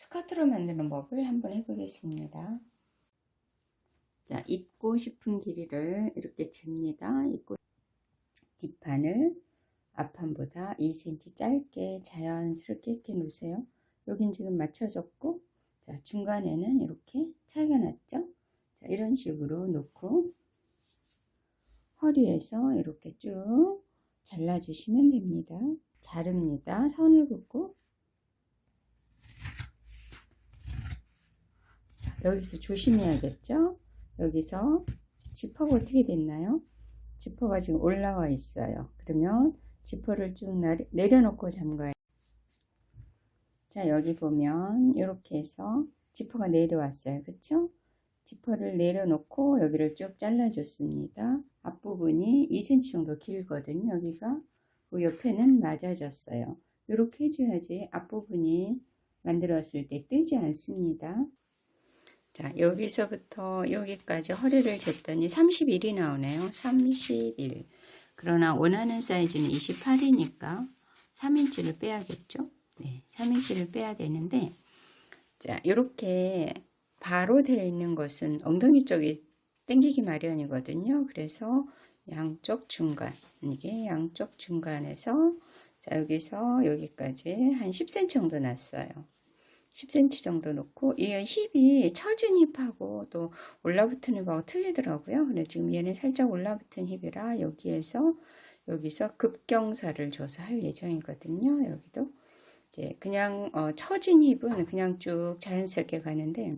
스커트로 만드는 법을 한번 해보겠습니다. 자, 입고 싶은 길이를 이렇게 잽니다. 입고 뒷판을 앞판보다 2cm 짧게 자연스럽게 이렇게 놓으세요. 여긴 지금 맞춰졌고, 자, 중간에는 이렇게 차이가 났죠? 자, 이런 식으로 놓고, 허리에서 이렇게 쭉 잘라주시면 됩니다. 자릅니다. 선을 긋고, 여기서 조심해야겠죠? 여기서 지퍼가 어떻게 됐나요? 지퍼가 지금 올라와 있어요. 그러면 지퍼를 쭉 내려놓고 잠가요. 자, 여기 보면 이렇게 해서 지퍼가 내려왔어요. 그쵸? 지퍼를 내려놓고 여기를 쭉 잘라줬습니다. 앞부분이 2cm 정도 길거든요. 여기가 그 옆에는 맞아졌어요. 이렇게 해줘야지 앞부분이 만들었을 때 뜨지 않습니다. 자, 여기서부터 여기까지 허리를 쟀더니 31이 나오네요. 31. 그러나 원하는 사이즈는 28이니까 3인치를 빼야겠죠? 네, 3인치를 빼야 되는데, 자, 이렇게 바로 되어 있는 것은 엉덩이 쪽이 당기기 마련이거든요. 그래서 양쪽 중간, 이게 양쪽 중간에서, 자, 여기서 여기까지 한 10cm 정도 났어요. 10cm 정도 놓고 이 힙이 처진 힙하고 또 올라붙은 힙하고 틀리더라고요. 근데 지금 얘는 살짝 올라붙은 힙이라 여기에서 여기서 급경사를 줘서 할 예정이거든요. 여기도 이제 그냥 어, 처진 힙은 그냥 쭉 자연스럽게 가는데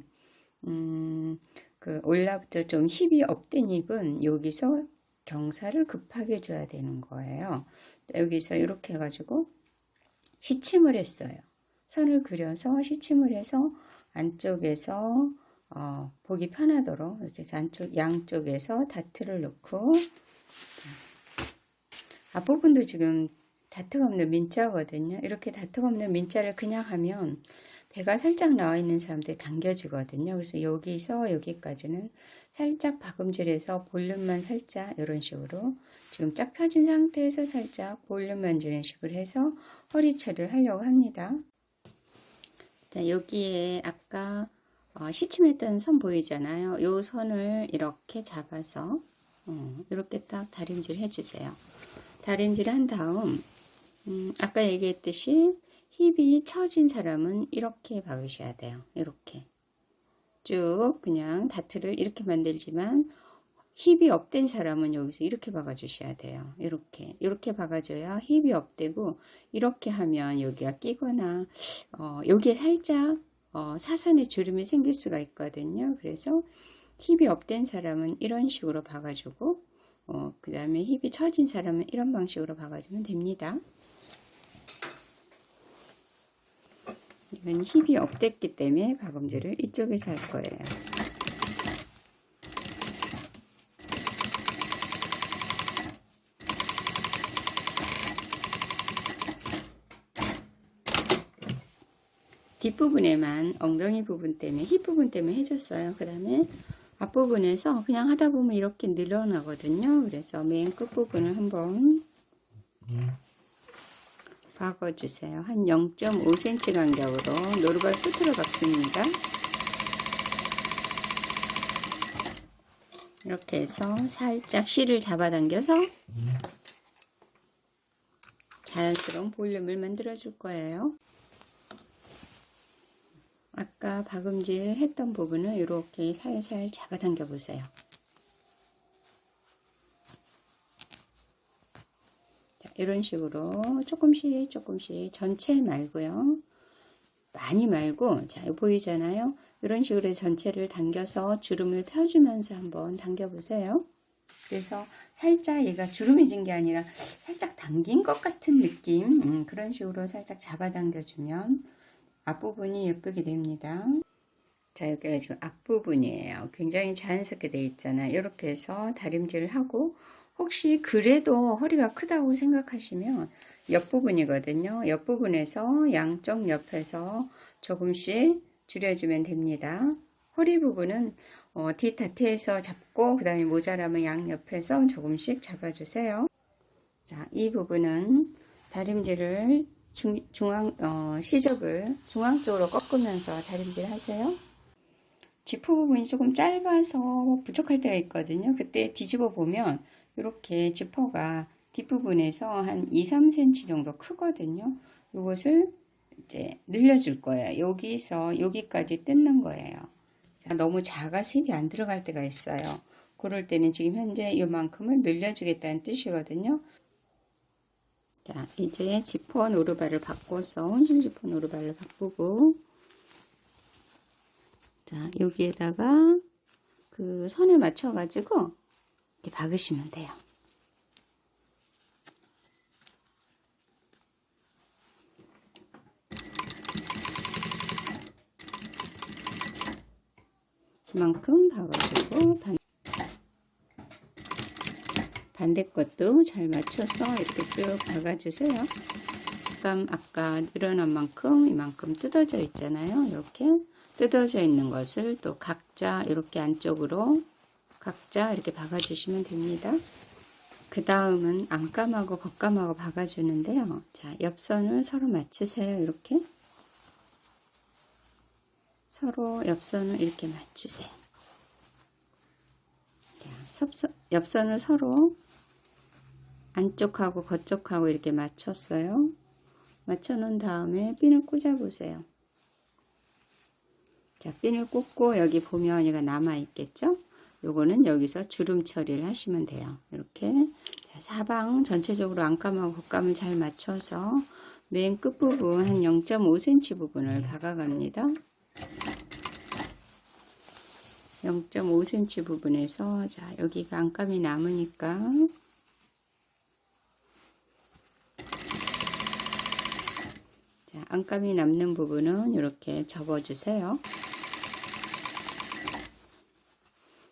음, 그 올라붙어 좀 힙이 업된 힙은 여기서 경사를 급하게 줘야 되는 거예요. 여기서 이렇게 해가지고 시침을 했어요. 선을 그려서 시침을 해서 안쪽에서 어, 보기 편하도록 이렇게 해서 안쪽 양쪽에서 다트를 넣고 앞부분도 지금 다트가 없는 민자거든요. 이렇게 다트가 없는 민자를 그냥 하면 배가 살짝 나와 있는 사람들 당겨지거든요. 그래서 여기서 여기까지는 살짝 박음질해서 볼륨만 살짝 이런 식으로 지금 쫙 펴진 상태에서 살짝 볼륨만 주는 식으로 해서 허리 처리를 하려고 합니다. 자, 여기에 아까 어, 시침했던 선 보이잖아요. 이 선을 이렇게 잡아서 어, 이렇게 딱 다림질 해주세요. 다림질 한 다음 음, 아까 얘기했듯이 힙이 처진 사람은 이렇게 박으셔야 돼요. 이렇게 쭉 그냥 다트를 이렇게 만들지만 힙이 업된 사람은 여기서 이렇게 박아주셔야 돼요. 이렇게 이렇게 박아줘야 힙이 업되고 이렇게 하면 여기가 끼거나 어, 여기에 살짝 어, 사선의 주름이 생길 수가 있거든요. 그래서 힙이 업된 사람은 이런 식으로 박아주고 어, 그 다음에 힙이 처진 사람은 이런 방식으로 박아주면 됩니다. 이건 힙이 업됐기 때문에 박음질을 이쪽에서 할 거예요. 뒷부분에만 엉덩이 부분 때문에 힙 부분 때문에 해줬어요. 그 다음에 앞부분에서 그냥 하다 보면 이렇게 늘어나거든요. 그래서 맨 끝부분을 한번 박아주세요. 한 0.5cm 간격으로 노루발 끝으로 박습니다. 이렇게 해서 살짝 실을 잡아당겨서 자연스러운 볼륨을 만들어 줄 거예요. 아까 박음질 했던 부분을 이렇게 살살 잡아당겨 보세요. 자, 이런 식으로 조금씩 조금씩 전체 말고요. 많이 말고 자 보이잖아요. 이런 식으로 전체를 당겨서 주름을 펴주면서 한번 당겨 보세요. 그래서 살짝 얘가 주름해진 게 아니라 살짝 당긴 것 같은 느낌 음, 그런 식으로 살짝 잡아당겨주면 앞부분이 예쁘게 됩니다. 자, 여기가 지금 앞부분이에요. 굉장히 자연스럽게 되어 있잖아요. 이렇게 해서 다림질을 하고 혹시 그래도 허리가 크다고 생각하시면 옆부분이거든요. 옆부분에서 양쪽 옆에서 조금씩 줄여주면 됩니다. 허리 부분은 어, 뒷다트에서 잡고 그 다음에 모자라면 양옆에서 조금씩 잡아주세요. 자, 이 부분은 다림질을 중, 중앙, 어, 시접을 중앙 쪽으로 꺾으면서 다림질 하세요. 지퍼 부분이 조금 짧아서 부족할 때가 있거든요. 그때 뒤집어 보면 이렇게 지퍼가 뒷부분에서 한 2, 3cm 정도 크거든요. 이것을 이제 늘려줄 거예요. 여기서 여기까지 뜯는 거예요. 자, 너무 작아서 힙이 안 들어갈 때가 있어요. 그럴 때는 지금 현재 이만큼을 늘려주겠다는 뜻이거든요. 자, 이제 지퍼 노루발을 바꿔서 혼실 지퍼 노루발을 바꾸고 자, 여기에다가 그 선에 맞춰 가지고 이렇게 박으시면 돼요. 이만큼 박아주고 반, 반대 것도 잘 맞춰서 이렇게 쭉 박아주세요. 그럼 아까 늘어난 만큼 이만큼 뜯어져 있잖아요. 이렇게 뜯어져 있는 것을 또 각자 이렇게 안쪽으로 각자 이렇게 박아주시면 됩니다. 그 다음은 안감하고 겉감하고 박아주는데요. 자, 옆선을 서로 맞추세요. 이렇게. 서로 옆선을 이렇게 맞추세요. 옆선을 서로 안쪽하고 겉쪽하고 이렇게 맞췄어요. 맞춰 놓은 다음에 핀을 꽂아 보세요. 자, 핀을 꽂고 여기 보면 얘가 남아 있겠죠? 요거는 여기서 주름 처리를 하시면 돼요. 이렇게 자, 사방 전체적으로 안감하고 겉감을 잘 맞춰서 맨 끝부분 한 0.5cm 부분을 박아갑니다. 0.5cm 부분에서 자 여기가 안감이 남으니까 자 안감이 남는 부분은 이렇게 접어주세요.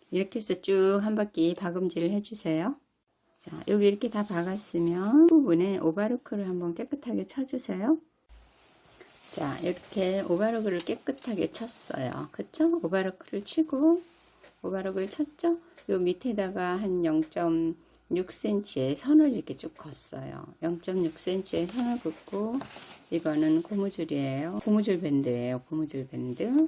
이렇게 해서 쭉 한 바퀴 박음질을 해주세요. 자, 여기 이렇게 다 박았으면 부분에 오바르크를 한번 깨끗하게 쳐주세요. 자, 이렇게 오바르크를 깨끗하게 쳤어요. 그쵸? 오바르크를 치고, 오바르크를 쳤죠? 요 밑에다가 한 0.6cm의 선을 이렇게 쭉 걷어요. 0.6cm의 선을 긋고, 이거는 고무줄이에요. 고무줄 밴드예요. 고무줄 밴드.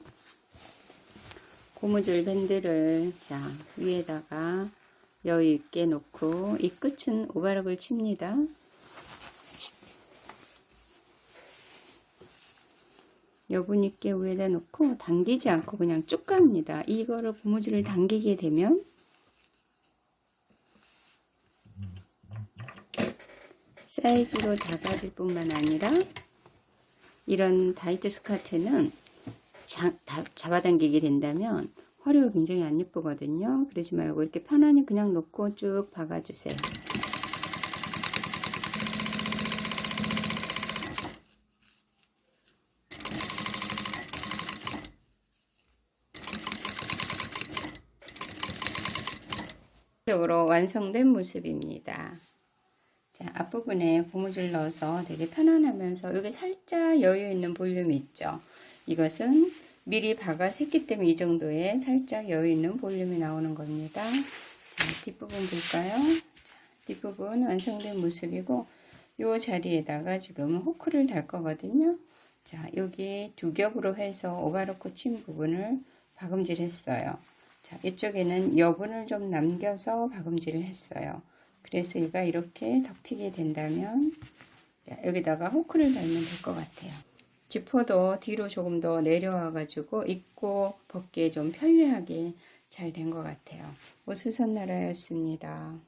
고무줄 밴드를 자 위에다가 여유 있게 놓고 이 끝은 오바락을 칩니다. 여분 있게 위에다 놓고 당기지 않고 그냥 쭉 갑니다. 이거를 고무줄을 당기게 되면 사이즈로 작아질 뿐만 아니라 이런 다이트 스카트는 자, 다, 잡아당기게 된다면 허리가 굉장히 안 예쁘거든요. 그러지 말고 이렇게 편안히 그냥 놓고 쭉 박아주세요. 완성된 모습입니다. 자, 앞부분에 고무줄 넣어서 되게 편안하면서 여기 살짝 여유 있는 볼륨이 있죠. 이것은 미리 박아서 했기 때문에 이 정도의 살짝 여유 있는 볼륨이 나오는 겁니다. 자, 뒷부분 볼까요? 자, 뒷부분 완성된 모습이고 이 자리에다가 지금 호크를 달 거거든요. 자, 여기 두 겹으로 해서 오바로크 친 부분을 박음질 했어요. 자, 이쪽에는 여분을 좀 남겨서 박음질을 했어요. 그래서 얘가 이렇게 덮이게 된다면 여기다가 호크를 달면 될 것 같아요. 지퍼도 뒤로 조금 더 내려와 가지고 입고 벗기에 좀 편리하게 잘 된 것 같아요. 오수선 나라였습니다.